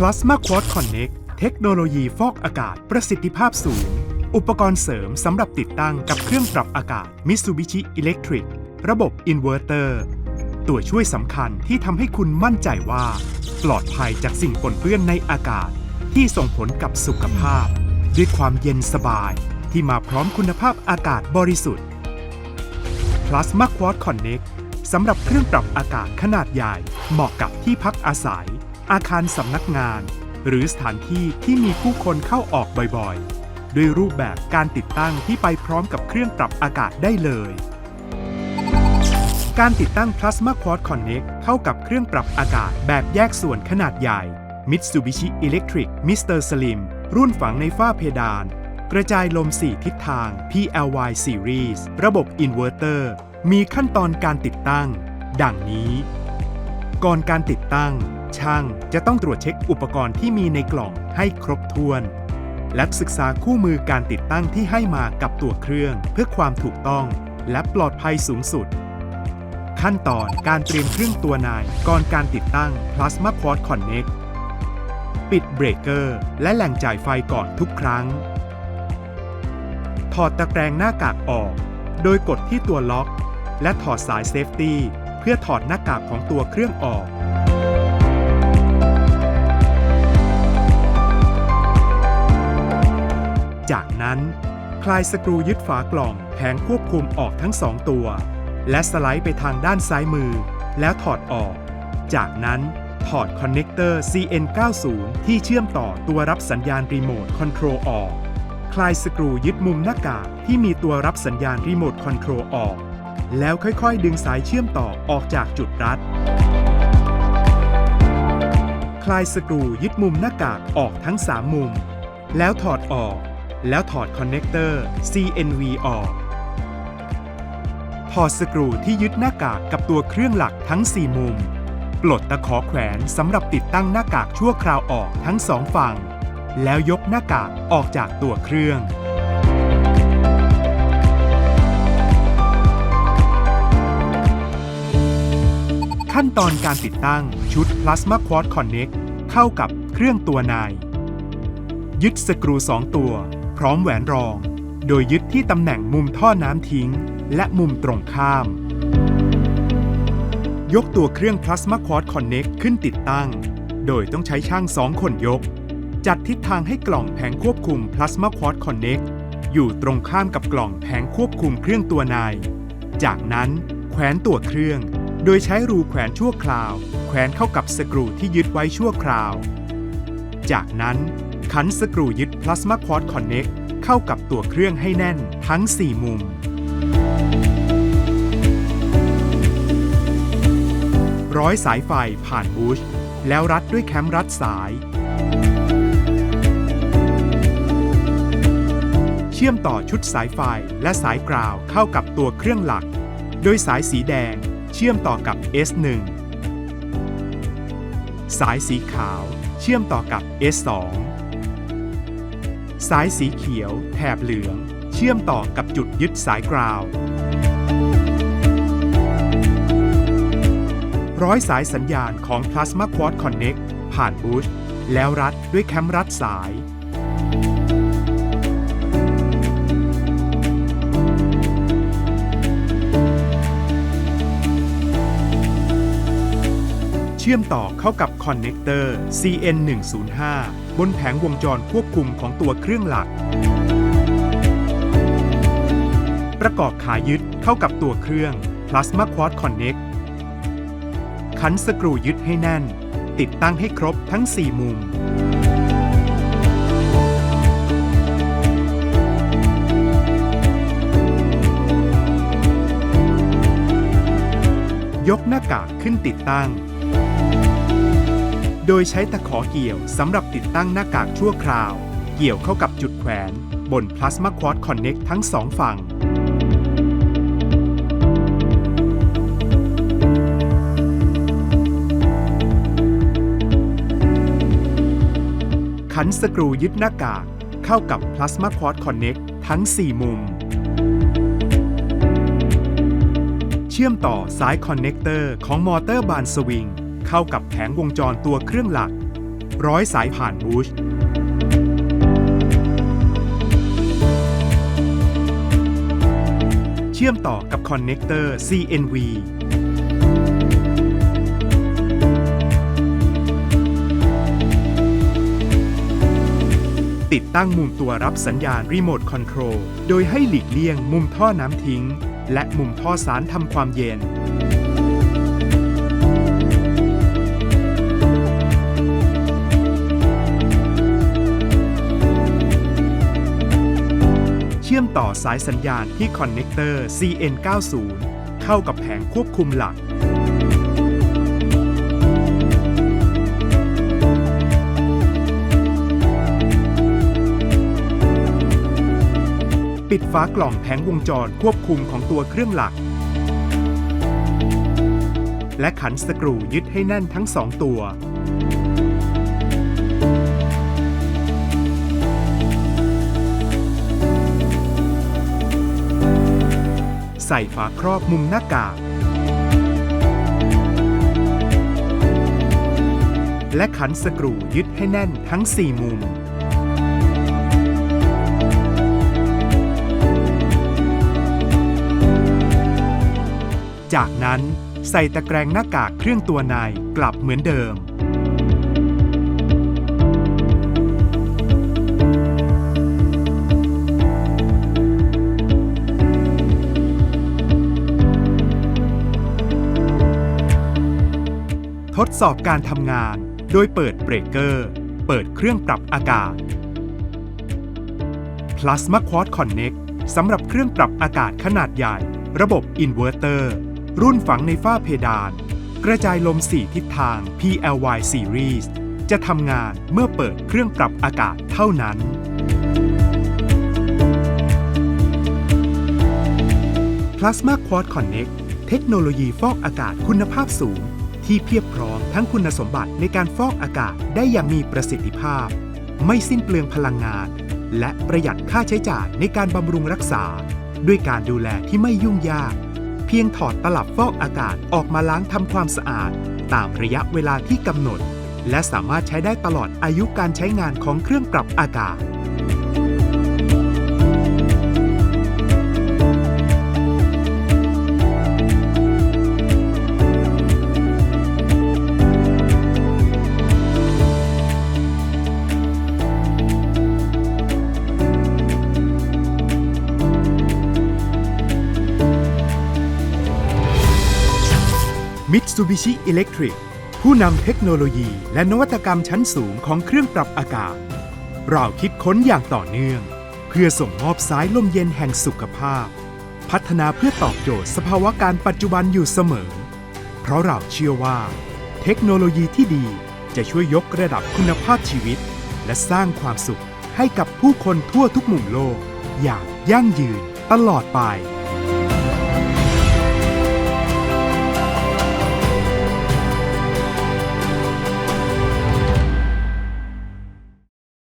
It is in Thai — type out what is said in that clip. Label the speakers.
Speaker 1: Plasma Quad Connect เทคโนโลยีฟอกอากาศประสิทธิภาพสูง อุปกรณ์เสริมสำหรับติดตั้งกับเครื่องปรับอากาศ Mitsubishi Electric ระบบอินเวอร์เตอร์ ตัวช่วยสำคัญที่ทำให้คุณมั่นใจว่า ปลอดภัยจากสิ่งปนเปื้อนในอากาศ ที่ส่งผลกับสุขภาพ ด้วยความเย็นสบายที่มาพร้อมคุณภาพอากาศบริสุทธิ์ Plasma Quad Connect สำหรับเครื่องปรับอากาศขนาดใหญ่ เหมาะกับที่พักอาศัย อาคารสำนักงาน หรือสถานที่ที่มีผู้คนเข้าออกบ่อยๆ ด้วยรูปแบบการติดตั้งที่ไปพร้อมกับเครื่องปรับอากาศได้เลย การติดตั้ง Plasma Quad Connect เข้ากับเครื่องปรับอากาศแบบแยกส่วนขนาดใหญ่ Mitsubishi Electric Mr. Slim รุ่นฝังในฝ้าเพดาน กระจายลม 4 ทิศทาง PLY Series ระบบอินเวอร์เตอร์ มีขั้นตอนการติดตั้ง ดังนี้ ก่อนการติดตั้ง ช่างจะต้องตรวจเช็คอุปกรณ์ที่มีในกล่องให้ครบถ้วน และศึกษาคู่มือการติดตั้งที่ให้มากับตัวเครื่อง เพื่อความถูกต้องและปลอดภัยสูงสุด ขั้นตอนการเตรียมเครื่องตัวนายก่อนการติดตั้ง Plasma Quad Connect ปิดเบรกเกอร์และแหล่งจ่ายไฟก่อนทุกครั้ง ถอดตะแกรงหน้ากากออก โดยกดที่ตัวล็อก และถอดสายเซฟตี้ พื่อถอดหน้ากากของตัวเครื่องออก จากนั้น คลายสกรูยึดฝากล่องแผงควบคุมออกทั้งสองตัว และสไลด์ไปทางด้านซ้ายมือ แล้วถอดออก จากนั้นถอดคอนเนคเตอร์ CN90 ที่เชื่อมต่อตัวรับสัญญาณรีโมทคอนโทรลออก คลายสกรูยึดมุมหน้ากากที่มีตัวรับสัญญาณรีโมทคอนโทรลออก แล้วค่อยๆ ดึงสายเชื่อมต่อออกจากจุดรัด คลายสกรูยึดมุมหน้ากากออกทั้ง 3 มุม แล้วถอดออก แล้วถอดคอนเนคเตอร์ CNV ออก ถอดสกรูที่ยึดหน้ากากกับตัวเครื่องหลักทั้ง 4 มุม ปลดตะขอแขวนสำหรับติดตั้งหน้ากากชั่วคราวออกทั้งสองฝั่ง แล้วยกหน้ากากออกจากตัวเครื่อง ตอนการติดตั้งชุด Plasma Quad Connect เข้ากับเครื่องตัวนาย ยึดสกรู 2 ตัว พร้อมแหวนรอง โดยยึดที่ตำแหน่งมุมท่อน้ำทิ้ง และมุมตรงข้าม ยกตัวเครื่อง Plasma Quad Connect ขึ้นติดตั้ง โดยต้องใช้ช่าง 2 คนยก จัดทิศทางให้กล่องแผงควบคุม Plasma Quad Connect อยู่ตรงข้ามกับกล่องแผงควบคุมเครื่องตัวนาย จากนั้นแขวนตัวเครื่อง โดยใช้รูแขวนชั่วคราว แขวนเข้ากับสกรูที่ยึดไว้ชั่วคราว จากนั้นขันสกรูยึด Plasma Quad Connect เข้ากับตัวเครื่องให้แน่นทั้ง 4 มุม ร้อยสายไฟผ่านบูชแล้วรัดด้วยแคมรัดสาย เชื่อมต่อชุดสายไฟและสายกราวเข้ากับตัวเครื่องหลัก โดยสายสีแดง เชื่อมต่อกับ S1 สายสีขาว เชื่อมต่อกับ S2 สายสีเขียว แถบเหลือง เชื่อมต่อกับจุดยึดสายกราวร้อยสายสัญญาณของ Plasma Quad Connect ผ่านบูชแล้วรัดด้วยแคมรัดสาย ชื่อมต่อเข้ากับคอนเนคเตอร์ CN105 บนแผงวงจรควบคุมของตัวเครื่องหลัก ประกอบขายึดเข้ากับตัวเครื่อง Plasma Quad Connect ขันสกรูยึดให้แน่น ติดตั้งให้ครบทั้ง 4 มุมยกหน้ากากขึ้นติดตั้ง โดยใช้ตะขอเกี่ยวสำหรับติดตั้งหน้ากากชั่วคราว เกี่ยวเข้ากับจุดแขวนบน Plasma Quad Connect ทั้งสองฝั่ง ขันสกรูยึดหน้ากากเข้ากับ Plasma Quad Connect ทั้ง 4 มุม เชื่อมต่อสายคอนเนคเตอร์ของมอเตอร์บานสวิง เข้ากับแผงวงจรตัวเครื่องหลัก ร้อยสายผ่านบูชเชื่อมต่อกับคอนเน c เตอร์ CNV ติดตั้งมุมตัวรับสัญญาณรีโมทคอนโทรล โดยให้หลีกเลี่ยงมุมท่อน้ำทิ้ง และมุมท่อสารทำความเย็น ชื่อมต่อสายสัญญาณที่คอนเน c เตอร์ CN90 เข้ากับแผงควบคุมหลัก ปิดฝากล่องแผงวงจรควบคุมของตัวเครื่องหลัก และขันสกรูยึดให้แน่นทั้งสองตัว ใส่ฝาครอบมุมหน้ากาก และขันสกรูยึดให้แน่นทั้ง 4 มุม จากนั้นใส่ตะแกรงหน้ากากเครื่องตัวในกลับเหมือนเดิม ทดสอบการทำงาน โดยเปิดเบรกเกอร์ เปิดเครื่องปรับอากาศ Plasma Quad Connect สำหรับเครื่องปรับอากาศขนาดใหญ่ ระบบอินเวอร์เตอร์ รุ่นฝังในฝ้าเพดาน กระจายลม 4 ทิศทาง PLY Series จะทำงานเมื่อเปิดเครื่องปรับอากาศเท่านั้น Plasma Quad Connect เทคโนโลยีฟอกอากาศคุณภาพสูง ที่เพียบพร้อมทั้งคุณสมบัติในการฟอกอากาศได้อย่างมีประสิทธิภาพ ไม่สิ้นเปลืองพลังงาน และประหยัดค่าใช้จ่ายในการบำรุงรักษา ด้วยการดูแลที่ไม่ยุ่งยาก เพียงถอดตลับฟอกอากาศออกมาล้างทำความสะอาด ตามระยะเวลาที่กำหนด และสามารถใช้ได้ตลอดอายุการใช้งานของเครื่องปรับอากาศ Mitsubishi Electric ผู้นำเทคโนโลยีและนวัตกรรมชั้นสูงของเครื่องปรับอากาศ เราคิดค้นอย่างต่อเนื่อง เพื่อส่งมอบสายลมเย็นแห่งสุขภาพ พัฒนาเพื่อตอบโจทย์สภาวะการปัจจุบันอยู่เสมอ เพราะเราเชื่อว่า เทคโนโลยีที่ดีจะช่วยยกระดับคุณภาพชีวิต และสร้างความสุขให้กับผู้คนทั่วทุกมุมโลก อย่างยั่งยืนตลอดไป